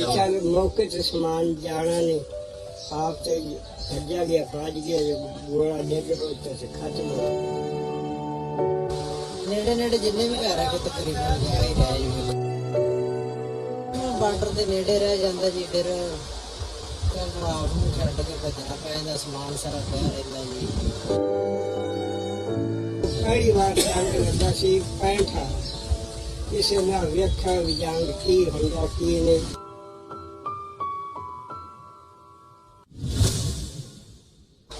ਚੱਲ ਮੌਕੇ ਤੇ ਸਮਾਨ ਜਾਣਾ ਨਹੀਂ। ਆਪ ਤੇ ਭੱਜਾ ਗਿਆ ਭੱਜ ਗਿਆ, ਜੋ ਗੋਲਾ ਡਿੱਗ ਪਿਆ ਤੇ ਖਤਮ ਹੋ ਨੇੜੇ ਨੇੜੇ ਜਿੰਨੇ ਵੀ ਘਰ ਆ ਕਿ ਤਕਰੀਬਨ ਹੀ ਰਿਹਾ ਜੀ ਬਾਰਡਰ ਦੇ ਨੇੜੇ ਰਹਿ ਜਾਂਦਾ ਜੀ, ਫਿਰ ਕੱਲ ਆਪ ਨੂੰ ਛੱਡ ਕੇ ਭੱਜਣਾ ਪੈ ਜਾਂਦਾ, ਸਮਾਨ ਸਾਰਾ ਪਿਆ ਰਹਿੰਦਾ ਜੀ। ਪਹਿਲੀ ਵਾਰ ਜੰਗ ਲੱਗਾ ਸੀ 65 ਕਿਸੇ ਨਾਲ ਵੇਖਿਆ ਵੀ ਜੰਗ ਕੀ ਹੁੰਦਾ, ਕੀ ਨਹੀਂ।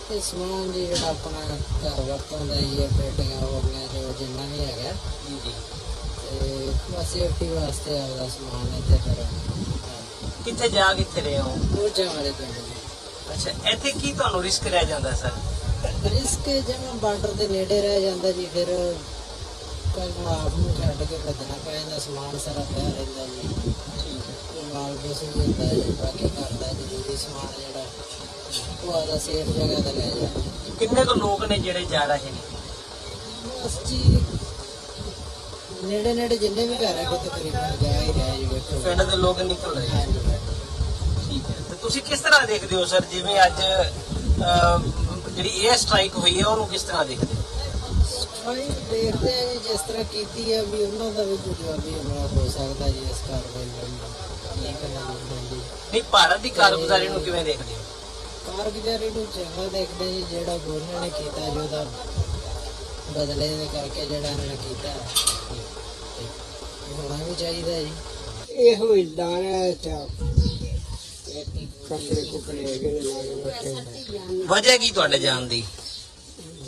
ਤੇ ਸਮਾਨ ਜੀ ਜਿਹੜਾ ਆਪਣਾ ਘਰ ਵਰਤੋਂ ਦਾ ਹੀ ਹੈ ਪੇਟੀਆਂ ਹੋ ਗਈਆਂ ਜੋ ਜਿੰਨਾ ਵੀ ਹੈਗਾ। ਜੀ। ਜੀ ਤੇ ਬਸ ਸੇਫਟੀ ਵਾਸਤੇ ਆਪਦਾ ਸਮਾਨ ਹੈ ਤੇ ਫਿਰ ਕਿੱਥੇ ਜਾ ਕਿੱਥੇ ਰਹੇ ਹੋ? ਪੂਜਾ ਵਾਲੇ ਪਿੰਡ ਜੀ। ਅੱਛਾ ਇੱਥੇ ਕੀ ਤੁਹਾਨੂੰ ਰਿਸਕ ਰਹਿ ਜਾਂਦਾ ਸਰ? ਰਿਸਕ ਜਿਵੇਂ ਬਾਰਡਰ ਦੇ ਨੇੜੇ ਰਹਿ ਜਾਂਦਾ ਜੀ ਫਿਰ ਕੱਲ ਆਪ ਨੂੰ ਛੱਡ ਕੇ ਭੱਜਣਾ ਪੈ ਜਾਂਦਾ ਸਮਾਨ ਸਾਰਾ ਪਿਆ ਰਹਿੰਦਾ ਜੀ। ਮਾਲ ਬਸ ਵੀ ਹੁੰਦਾ ਹੈ ਬਾਕੀ ਕਰਦਾ ਜ਼ਰੂਰੀ ਸਮਾਨ ਜਿਹੜਾ ਉਹ ਆਦਾ ਸੇਫ ਜਗ੍ਹਾ ਤੇ ਲੈ ਜਾ ਕਿੰਨੇ ਕੁ ਲੋਕ ਨੇ ਜਿਹੜੇ ਜਾ ਰਹੇ ਨੇ? ਬਸ ਜੀ ਨੇੜੇ ਨੇੜੇ ਜਿੰਨੇ ਵੀ ਘਰ ਹੈ ਕਿ ਤਕਰੀਬਨ ਜਾ ਹੀ ਰਿਹਾ ਜੀ ਵੇਖੋ ਪਿੰਡ ਦੇ ਲੋਕ ਨਿਕਲ ਰਹੇ ਨੇ। ਠੀਕ ਹੈ। ਤੇ ਤੁਸੀਂ ਕਿਸ ਤਰ੍ਹਾਂ ਦੇਖਦੇ ਹੋ ਸਰ ਜਿਵੇਂ ਅੱਜ ਅਹ, ਜਿਹੜੀ 에ਅਰ ਸਟ੍ਰਾਈਕ ਹੋਈ ਹੈ ਉਹਨੂੰ ਕਿਸ ਤਰ੍ਹਾਂ ਦੇਖਦੇ ਹੋ? ਭਾਈ ਦੇਖਦੇ ਆ ਜੀ ਜਿਸ ਤਰ੍ਹਾਂ ਕੀਤੀ ਹੈ ਵੀ ਉਹਨਾਂ ਦਾ ਵੀ ਕੋਈ ਜਵਾਬੀ ਹਮਲਾ ਹੋ ਸਕਦਾ ਜੀ ਇਸ ਕਾਰਵਾਈ ਨਾਲ। ਨਹੀਂ ਕਰਨਾ ਜੀ ਨਹੀਂ ਭਾਰਤ ਦੀ ਕਾਰਗੁਜ਼ਾਰੀ ਨੂੰ ਕਿਵੇਂ ਦੇਖਦੇ ਹੋ? ਕਾਰਗੁਜ਼ਾਰੀ ਨੂੰ ਚੰਗਾ ਦੇਖਦੇ ਜੀ ਜਿਹੜਾ ਗੋਰਿਆਂ ਨੇ ਕੀਤਾ ਜੋ ਦਾ ਬਦਲੇ ਦੇ ਕਰਕੇ ਜਿਹੜਾ ਇਹਨਾਂ ਨੇ ਕੀਤਾ। ਇਹ ਹੋਣਾ ਵੀ ਚਾਹੀਦਾ ਜੀ। ਇਹੋ ਹੀ ਦਾਣਾ ਤੇ ਕੱਪੜੇ ਕੁਪੜੇ ਹੈਗੇ ਨੇ ਮਾੜੇ ਮੋਟੇ ਵਜ੍ਹਾ ਕੀ ਤੁਹਾਡੇ ਜਾਣ ਦੀ?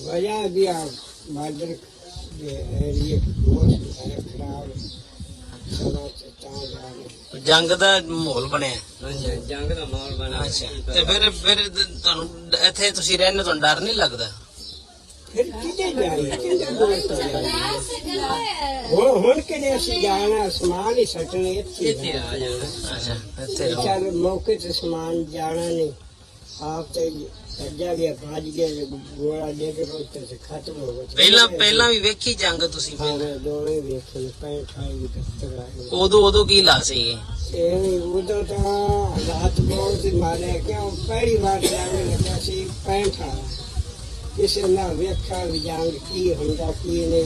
ਵਜ੍ਹਾ ਵੀ ਆ ਬਾਰਡਰ ਦੇ ਏਰੀਏ ਬਹੁਤ ਹੈ ਖਰਾਬ ਸਮਾਂ ਤੇ ਤਾਂ ਜਾਣੇ ਜੰਗ ਦਾ ਮਾਹੌਲ ਬਣਿਆ। ਜੰਗ ਦਾ ਮਾਹੌਲ ਬਣਾ ਅੱਛਾ। ਤੇ ਫਿਰ ਫਿਰ ਤੁਹਾਨੂੰ ਇੱਥੇ ਤੁਸੀਂ ਰਹਿਣ ਨੂੰ ਤੁਹਾਨੂੰ ਡਰ ਨਹੀਂ ਲੱਗਦਾ? ਫਿਰ ਕਿਤੇ ਜਾਣੀ ਕਿਤੇ ਜਾਣੀ ਹੁਣ ਕਿਤੇ ਅਸੀਂ ਜਾਣਾ ਸਮਾਨ ਹੀ ਸੱਟਣੇ ਇੱਥੇ ਹੀ ਆ ਜਾਣਾ। ਅੱਛਾ ਇੱਥੇ। ਚੱਲ ਮੌਕੇ ਤੇ ਸਮਾਨ ਜਾਣਾ ਨਹੀਂ। ਆਪ ਤੇ ਪਹਿਲਾਂ ਪਹਿਲਾਂ ਵੀ ਵੇਖੀ ਜੰਗ ਤੁਸੀਂ ਦੋਵੇਂ ਵੇਖੇ ਵੀ ਕਸਤਰ ਉਦੋਂ ਉਦੋਂ ਕੀ ਲਾ ਸੀ ਇਹ? ਉਦੋਂ ਤਾਂ ਹਾਲਾਤ ਬਹੁਤ ਮਾਰੇ ਕਿਉਂ ਪਹਿਲੀ ਵਾਰ ਜਾਣੇ ਲੱਗਾ ਸੀ 65 ਕਿਸੇ ਨੇ ਵੇਖਿਆ ਵੀ ਜੰਗ ਕੀ ਹੁੰਦਾ ਕੀ ਨਹੀਂ।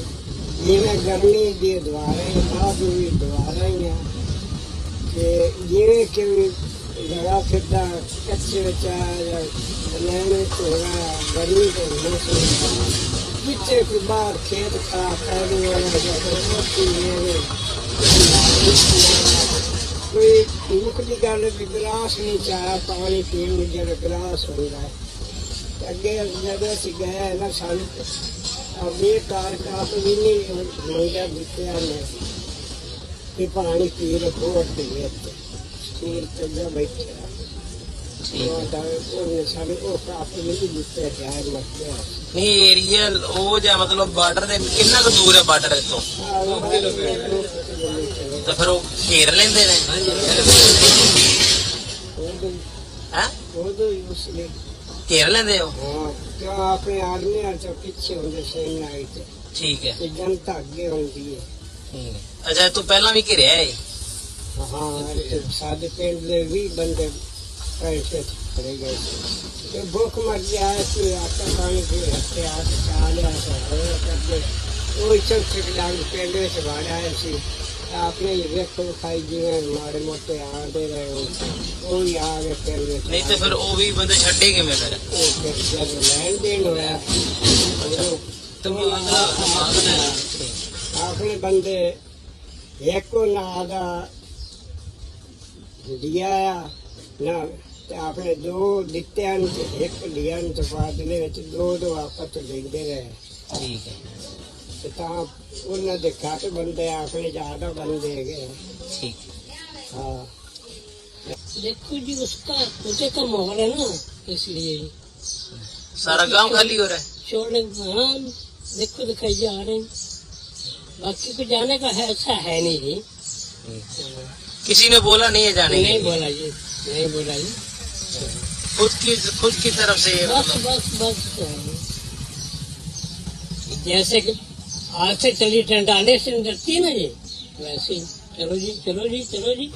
ਜਿਵੇਂ ਗਰਮੀ ਦੇ ਦੁਆਰੇ ਆਪ ਵੀ ਦੁਆਰਾ ਆ। ਕਿ ਜਿਵੇਂ ਕਿ ਲੜਾ ਫਿਰਦਾ ਕੱਚੇ ਵਿੱਚ ਆ ਲੈਣੇ ਤੋੜਾ ਗਰਮੀ ਦੇ ਮੌਸਮ ਵਿੱਚੇ ਕੋਈ ਬਾਹਰ ਖੇਤ ਖਾ ਖਾ ਵਾਲਾ ਕੋਈ ਮੁੱਖ ਗੱਲ ਵੀ ਗਲਾਸ ਨਹੀਂ ਚਾਹ ਪਾਣੀ ਪੀਣ ਨੂੰ ਜਿਹੜਾ ਗਲਾਸ ਹੁੰਦਾ ਅੱਗੇ ਜਦੋਂ ਅਸੀਂ ਗਏ ਨਾ ਸਾਨੂੰ ਅਬੇ ਕਾਰ ਕਾਪ ਵੀ ਨਹੀਂ ਮੰਗਿਆ ਦਿੱਤਿਆ ਨੇ ਕਿ ਪਾਣੀ ਪੀ ਰੱਖੋ ਅੱਗੇ ਉਹ ਕਾਪ ਵੀ ਨਹੀਂ ਏਰੀਆ ਉਹ ਜਾਂ ਮਤਲਬ ਬਾਰਡਰ ਦੇ ਕਿੰਨਾ ਕੁ ਦੂਰ ਹੈ ਬਾਰਡਰ ਇੱਥੋਂ? ਤਾਂ ਫਿਰ ਉਹ ਘੇਰ ਲੈਂਦੇ ਨੇ। ਹੈ? ਘੇਰ ਲੈਂਦੇ ਹੋ ਹਾਂ ਆਪਣੇ ਆਦਮੀਆਂ ਤੋਂ ਪਿੱਛੇ ਹੁੰਦੇ ਸੇਨ ਆਈ ਤੇ ਠੀਕ ਹੈ। ਜਨਤਾ ਅੱਗੇ ਹੁੰਦੀ ਹੈ ਅੱਛਾ ਤੂੰ ਪਹਿਲਾਂ ਵੀ ਘਿਰਿਆ ਹੈ ਹਾਂ ਤੇ ਸਾਡੇ ਪਿੰਡ ਦੇ ਵੀ ਬੰਦੇ ਪੈਸੇ ਖੜੇ ਗਏ ਸੀ। ਤੇ ਭੁੱਖ ਮਰ ਗਿਆ ਕਿ ਆਟਾ ਪਾਣੀ ਦੇ ਹੱਥੇ ਆ ਕੇ ਚਾ ਲਿਆ ਸੀ ਕਰਦੇ। ਉਹ ਚੌਕ ਚਿਕ ਲਾਗ ਪਿੰਡ ਵਿੱਚ ਵਾੜਿਆ ਸੀ। ਆਪਨੇ ਹੀ ਵੇਖੋ ਖਾਈ ਜਿਵੇਂ ਮਾੜੇ ਮੋਟੇ ਆਂਦੇ ਰਹੇ ਉਹ ਹੀ ਆ ਗਏ ਪਿੰਡ ਵਿੱਚ ਨਹੀਂ ਤੇ ਫਿਰ ਉਹ ਵੀ ਬੰਦੇ ਛੱਡੇ ਕਿਵੇਂ ਫਿਰ? ਉਹ ਫਿਰ ਜਦ ਲੈਣ ਦੇਣ ਹੋਇਆ ਉਦੋਂ ਆਪਣੇ ਬੰਦੇ ਇੱਕੋ ਨਾਂ ਦਾ ਲਿਆ ਆ ਨਾ ਤੇ ਆਪਣੇ ਦੋ ਦਿੱਤਿਆਂ ਨੂੰ ਤੇ ਇੱਕ ਲਿਆ ਨੂੰ ਤਫਾਦਲੇ ਵਿੱਚ ਦੋ ਦੋ ਆਪਸ ਚ ਲੈਂਦੇ ਰਹੇ ਠੀਕ ਹੈ ਤੇ ਤਾਂ ਉਹਨਾਂ ਦੇ ਘੱਟ ਬੰਦੇ ਆਪਣੇ ਜ਼ਿਆਦਾ ਬੰਦੇ ਹੈਗੇ ਠੀਕ ਹਾਂ देखो जी उसका पूजे का माहौल है ना इसलिए सारा गांव खाली हो रहा है छोड़ने हाँ देखो दिखाई जा रहे हैं बाकी को जाने का है ऐसा है नहीं जी किसी ने बोला नहीं है जाने के नहीं लिए बोला जी नहीं बोला जी खुद की खुद की तरफ से ये बस मतलब बस बस जैसे कि आज से चली ठंड आने से डरती है ना जी वैसे ही चलो जी चलो जी चलो जी